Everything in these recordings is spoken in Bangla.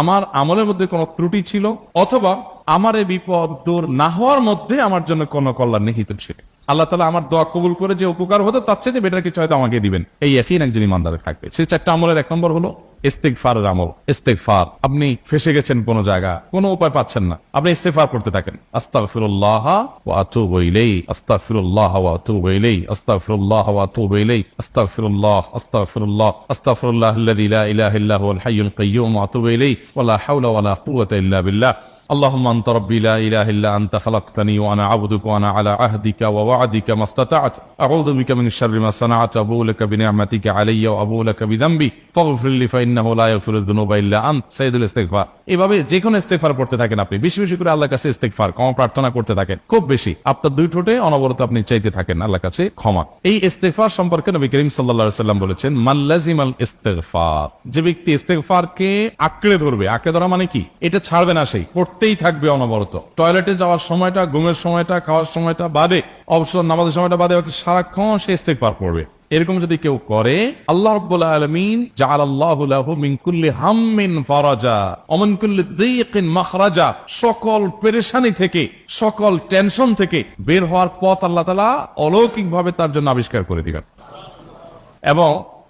আমার আমলের মধ্যে কোনো ত্রুটি ছিল, অথবা আমার এই বিপদ দূর না হওয়ার মধ্যে আমার জন্য কোনো কল্যাণ নিহিত ছিল। আল্লাহ তালা আমার দোয়া কবুল করে যে উপকার হতো, তার চেয়ে বেটার কিছু হয়তো আমাকে দিবেন। এই একই একজন ইমানদারে থাকবে। সে চারটা আমলের এক নম্বর হলো ইস্তেকফারের আমল ইস্তেকফার আপনি ফেসে গেছেন কোন জায়গা কোনো উপায় পাচ্ছেন না। আপনি ইস্তেকফার করতে থাকেন। আস্তাগফিরুল্লাহ ওয়া আতুবু ইলাইহি, আস্তাগফিরুল্লাহ ওয়া আতুবু ইলাইহি, আস্তাগফিরুল্লাহ ওয়া আতুবু ইলাইহি, আস্তাগফিরুল্লাহ আস্তাগফিরুল্লাহ আস্তাগফিরুল্লাহ আল্লাযী লা ইলাহা ইল্লা হুয়াল হাইয়ুল কাইয়্যুম ওয়া আতুবু ওয়া লা হাওলা ওয়া লা কুওয়াতা ইল্লা বিল্লাহ। اللهم انت ربي لا اله الا انت خلقتني وانا عبدك وانا على عهدك ووعدك ما استطعت اعوذ بك من شر ما صنعت ابو لك بنعمتك علي وابو لك بذنبي فاغفر لي فانه لا يغفر الذنوب الا انت سيد الاستغفار এভাবে যে কোনো ইস্তেগফার করতে থাকেন আপনি বেশি বেশি করে আল্লাহর কাছে ইস্তেগফার ক্ষমা প্রার্থনা করতে থাকেন খুব বেশি আপনার দুই ঠোঁটে অনবরত আপনি চাইতে থাকেন আল্লাহর কাছে ক্ষমা এই ইস্তেগফার সম্পর্কে নবী করিম সাল্লাল্লাহু আলাইহি সাল্লাম বলেছেন মাল্লাজিমাল ইস্তেগফার যে ব্যক্তি ইস্তেগফারকে আঁকড়ে ধরবে আঁকড়ে ধরা মানে কি এটা ছাড়বে না সেই করতেই থাকবে অনবরত। টয়লেটে যাওয়ার সময়টা, ঘুমের সময়টা, খাওয়ার সময়টা বাদে, অবসর নামাজের সময়টা বাদে সারাক্ষণ সে ইস্তেক পার করবে এরকম যদি কেউ করে, আল্লাহ রাব্বুল আলামিন জাআলাল্লাহু লাহু মিন কুল্লি হাম্মিন ফারাজা, ওয়া মিন কুল্লি সকল পেরেশানি থেকে, সকল টেনশন থেকে বের হওয়ার পথ আল্লাহ তাআলা অলৌকিকভাবে তার জন্য আবিষ্কার করে দিবেন। এবং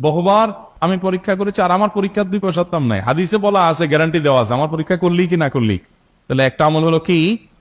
বহুবার আমি পরীক্ষা করেছি আর আমার পরীক্ষার দুই পয়সা দাম নাই। হাদিসে বলা আছে গ্যারান্টি দেওয়া আছে। আমার পরীক্ষা করলি কি না করলি? তাহলে একটা আমল হলো কি?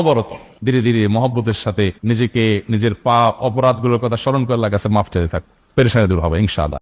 অনবরত ধীরে ধীরে মহব্বতের সাথে নিজেকে নিজের পা অপরাধগুলোর কথা স্মরণ করে লাগাছে মাফ চাইতে থাক। পেরেশানি দূর হবে, ইনশাআল্লাহ।